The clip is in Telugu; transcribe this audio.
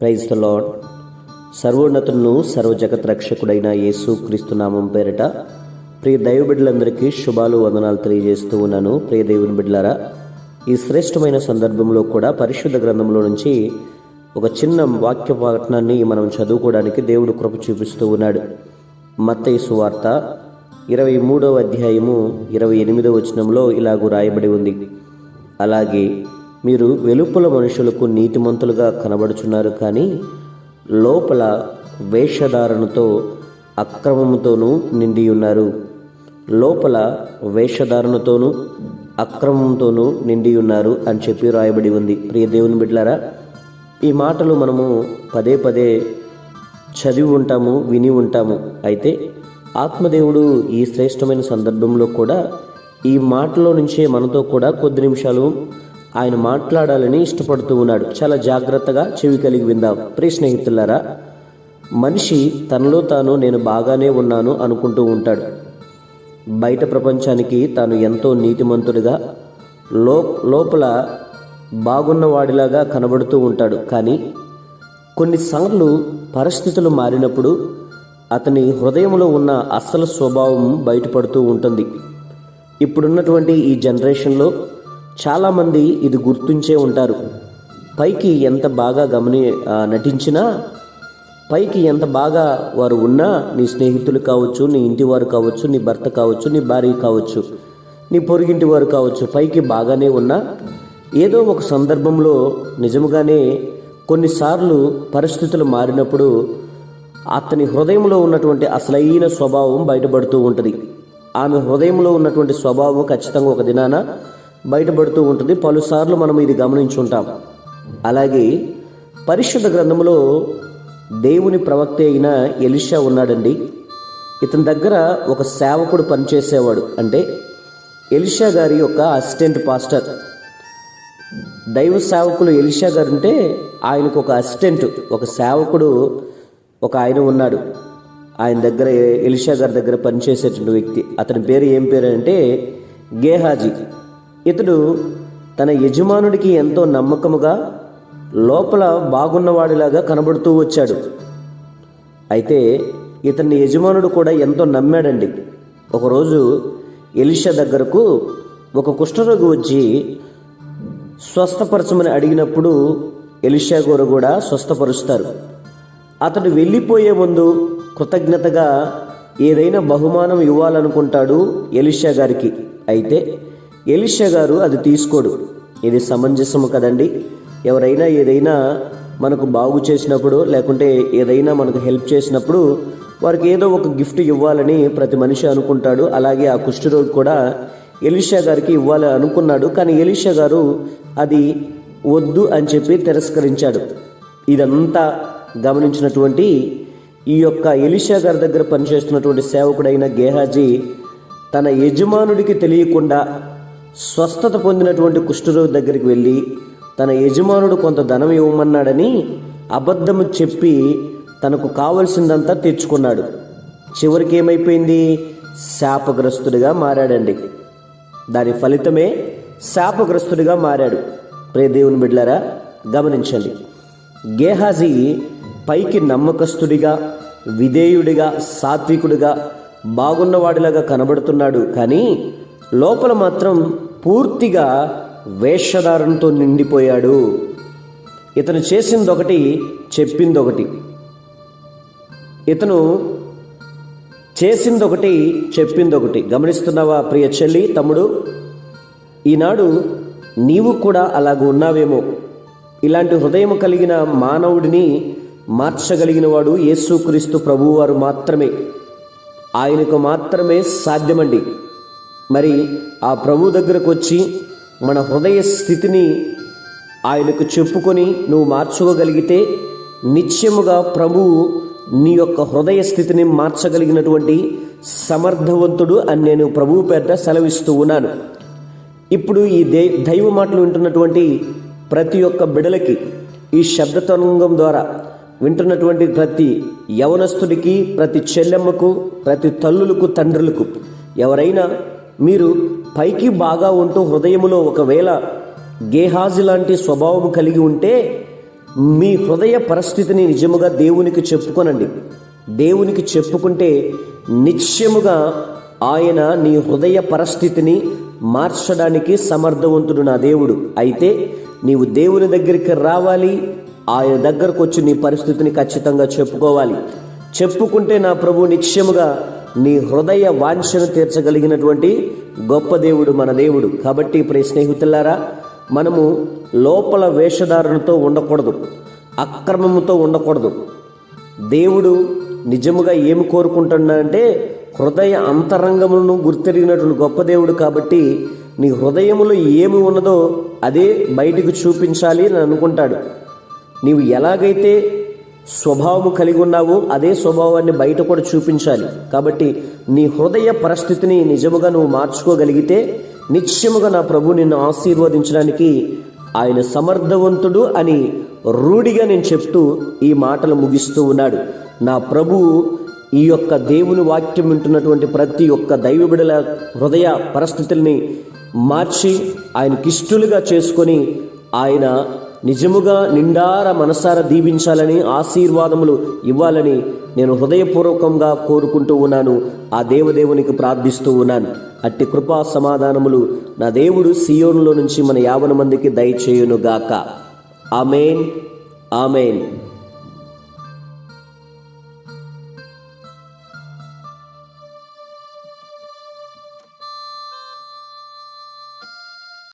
ప్రైజ్ ద లాడ్ సర్వోన్నతులను సర్వజగత్ రక్షకుడైన యేసు క్రీస్తు నామం పేరిట ప్రియ దైవ బిడ్డలందరికీ శుభాలు వందనాలు తెలియజేస్తూ ఉన్నాను. ప్రియ దేవుని బిడ్డలారా ఈ శ్రేష్టమైన సందర్భంలో కూడా పరిశుద్ధ గ్రంథంలో నుంచి ఒక చిన్న వాక్య పఠనాన్ని మనం చదువుకోవడానికి దేవుడు కృప చూపిస్తూ ఉన్నాడు. మత్తయసు వార్త ఇరవై మూడవ అధ్యాయము ఇరవై ఎనిమిదవ వచనంలో ఇలాగూ రాయబడి ఉంది. అలాగే మీరు వెలుపల మనుషులకు నీతిమంతులుగా కనబడుచున్నారు కానీ లోపల వేషధారణతో అక్రమముతోనూ నిండి ఉన్నారు లోపల వేషధారణతోనూ అక్రమంతోనూ నిండి ఉన్నారు అని చెప్పి రాయబడి ఉంది. ప్రియ దేవుని బిడ్లారా ఈ మాటలు మనము పదే పదే చదివి ఉంటాము విని ఉంటాము. అయితే ఆత్మదేవుడు ఈ శ్రేష్టమైన సందర్భంలో కూడా ఈ మాటలో నుంచే మనతో కూడా కొద్ది నిమిషాలు ఆయన మాట్లాడాలని ఇష్టపడుతూ ఉన్నాడు. చాలా జాగ్రత్తగా చెవి కలిగి విందాం. ప్రియ స్నేహితులారా మనిషి తనలో తాను నేను బాగానే ఉన్నాను అనుకుంటూ ఉంటాడు. బయట ప్రపంచానికి తాను ఎంతో నీతిమంతుడిగా లో లోపల బాగున్నవాడిలాగా కనబడుతూ ఉంటాడు. కానీ కొన్నిసార్లు పరిస్థితులు మారినప్పుడు అతని హృదయంలో ఉన్న అసలు స్వభావం బయటపడుతూ ఉంటుంది. ఇప్పుడున్నటువంటి ఈ జనరేషన్లో చాలామంది ఇది గుర్తుంచే ఉంటారు. పైకి ఎంత బాగా గమని నటించినా పైకి ఎంత బాగా వారు ఉన్నా నీ స్నేహితులు కావచ్చు నీ ఇంటి వారు కావచ్చు నీ భర్త కావచ్చు నీ భార్య కావచ్చు నీ పొరుగింటి వారు కావచ్చు పైకి బాగానే ఉన్నా ఏదో ఒక సందర్భంలో నిజముగానే కొన్నిసార్లు పరిస్థితులు మారినప్పుడు అతని హృదయంలో ఉన్నటువంటి అసలైన స్వభావం బయటపడుతూ ఉంటుంది. ఆమె హృదయంలో ఉన్నటువంటి స్వభావం ఖచ్చితంగా ఒక దినాన బయటపడుతూ ఉంటుంది. పలుసార్లు మనం ఇది గమనించుంటాం. అలాగే పరిశుద్ధ గ్రంథంలో దేవుని ప్రవక్త అయిన ఎలిషా ఉన్నాడండి. ఇతని దగ్గర ఒక సేవకుడు పనిచేసేవాడు. అంటే ఎలిషా గారి యొక్క అసిస్టెంట్ పాస్టర్. దైవ సేవకులు ఎలిషా గారు ఉంటే ఆయనకు ఒక అసిస్టెంట్ ఒక సేవకుడు ఒక ఆయన ఉన్నాడు. ఆయన దగ్గర ఎలిషా గారి దగ్గర పనిచేసేటువంటి వ్యక్తి. అతని పేరు ఏం పేరు అంటే గేహాజీ. ఇతడు తన యజమానుడికి ఎంతో నమ్మకముగా లోపల బాగున్నవాడిలాగా కనబడుతూ వచ్చాడు. అయితే ఇతన్ని యజమానుడు కూడా ఎంతో నమ్మాడండి. ఒకరోజు ఎలిషా దగ్గరకు ఒక కుష్ఠరోగి వచ్చి స్వస్థపరచమని అడిగినప్పుడు ఎలిషా గారు కూడా స్వస్థపరుస్తారు. అతడు వెళ్ళిపోయే ముందు కృతజ్ఞతగా ఏదైనా బహుమానం ఇవ్వాలనుకుంటాడు ఎలిషా గారికి. అయితే ఎలిషా గారు అది తీసుకోడు. ఇది సమంజసము కదండి. ఎవరైనా ఏదైనా మనకు బాగు చేసినప్పుడు లేకుంటే ఏదైనా మనకు హెల్ప్ చేసినప్పుడు వారికి ఏదో ఒక గిఫ్ట్ ఇవ్వాలని ప్రతి మనిషి అనుకుంటాడు. అలాగే ఆ కుష్ఠరోగి కూడా ఎలిషా గారికి ఇవ్వాలి అనుకున్నాడు. కానీ ఎలిషా గారు అది వద్దు అని చెప్పి తిరస్కరించాడు. ఇదంతా గమనించినటువంటి ఈ యొక్క ఎలిషా గారి దగ్గర పనిచేస్తున్నటువంటి సేవకుడైన గేహాజీ తన యజమానుడికి తెలియకుండా స్వస్థత పొందినటువంటి కుష్ఠరోగి దగ్గరికి వెళ్ళి తన యజమానుడు కొంత ధనం ఇవ్వమన్నాడని అబద్ధము చెప్పి తనకు కావలసిందంతా తెచ్చుకున్నాడు చివరికి ఏమైపోయింది? శాపగ్రస్తుడిగా మారాడండి. దాని ఫలితమే శాపగ్రస్తుడిగా మారాడు. ప్రే దేవుని బిడ్లారా గమనించండి. గేహాజీ పైకి నమ్మకస్తుడిగా విధేయుడిగా సాత్వికుడిగా బాగున్నవాడిలాగా కనబడుతున్నాడు. కానీ లోపల మాత్రం పూర్తిగా వేషధారణతో నిండిపోయాడు. ఇతను చేసిందొకటి చెప్పిందొకటి. ఇతను చేసిందొకటి చెప్పిందొకటి. గమనిస్తున్నావా ప్రియ చెల్లి తమ్ముడు? ఈనాడు నీవు కూడా అలాగ ఉన్నావేమో. ఇలాంటి హృదయం కలిగిన మానవుడిని మార్చగలిగినవాడు యేసుక్రీస్తు ప్రభువారు మాత్రమే. ఆయనకు మాత్రమే సాధ్యమండి. మరి ఆ ప్రభు దగ్గరకు వచ్చి మన హృదయ స్థితిని ఆయనకు చెప్పుకొని నువ్వు మార్చుకోగలిగితే నిత్యముగా ప్రభువు నీ యొక్క హృదయ స్థితిని మార్చగలిగినటువంటి సమర్థవంతుడు అని నేను ప్రభువు పేరిట సెలవిస్తూ ఉన్నాను. ఇప్పుడు ఈ దే దైవ మాటలు వింటున్నటువంటి ప్రతి ఒక్క బిడలకి ఈ శబ్ద తరంగం ద్వారా వింటున్నటువంటి ప్రతి యవనస్తుడికి ప్రతి చెల్లెమ్మకు ప్రతి తల్లులకు తండ్రులకు ఎవరైనా మీరు పైకి బాగా ఉంటూ హృదయములో ఒకవేళ గేహాజు లాంటి స్వభావం కలిగి ఉంటే మీ హృదయ పరిస్థితిని నిజముగా దేవునికి చెప్పుకొనండి. దేవునికి చెప్పుకుంటే నిశ్చయముగా ఆయన నీ హృదయ పరిస్థితిని మార్చడానికి సమర్థవంతుడు నా దేవుడు. అయితే నీవు దేవుని దగ్గరికి రావాలి ఆయన దగ్గరకు వచ్చి నీ పరిస్థితిని ఖచ్చితంగా చెప్పుకోవాలి. చెప్పుకుంటే నా ప్రభు నిశ్చయముగా నీ హృదయ వాంఛను తీర్చగలిగినటువంటి గొప్ప దేవుడు మన దేవుడు. కాబట్టి ఇప్పుడు స్నేహితులారా మనము లోపల వేషధారణతో ఉండకూడదు అక్రమముతో ఉండకూడదు. దేవుడు నిజముగా ఏమి కోరుకుంటున్నాడంటే హృదయ అంతరంగములను గుర్తెరిగినటువంటి గొప్ప దేవుడు కాబట్టి నీ హృదయములో ఏమి ఉన్నదో అదే బయటకు చూపించాలి అని అనుకుంటాడు. నీవు ఎలాగైతే స్వభావం కలిగి ఉన్నావో అదే స్వభావాన్ని బయట కూడా చూపించాలి. కాబట్టి నీ హృదయ పరిస్థితిని నిజముగా నువ్వు మార్చుకోగలిగితే నిశ్చయముగా నా ప్రభు నిన్ను ఆశీర్వదించడానికి ఆయన సమర్థవంతుడు అని రూఢిగా నేను చెప్తూ ఈ మాటలు ముగిస్తూ ఉన్నాడు. నా ప్రభువు ఈ యొక్క దేవుని వాక్యం వింటున్నటువంటి ప్రతి ఒక్క దైవ బిడల హృదయ పరిస్థితుల్ని మార్చి ఆయనకిష్టులుగా చేసుకొని ఆయన నిజముగా నిండార మనసార దీవించాలని ఆశీర్వాదములు ఇవ్వాలని నేను హృదయపూర్వకంగా కోరుకుంటూ ఉన్నాను. ఆ దేవదేవునికి ప్రార్థిస్తూ ఉన్నాను. అట్టి కృపా సమాధానములు నా దేవుడు సియోనులో నుంచి మన యావన మందికి దయచేయునుగాక. ఆమెన్. ఆమెన్.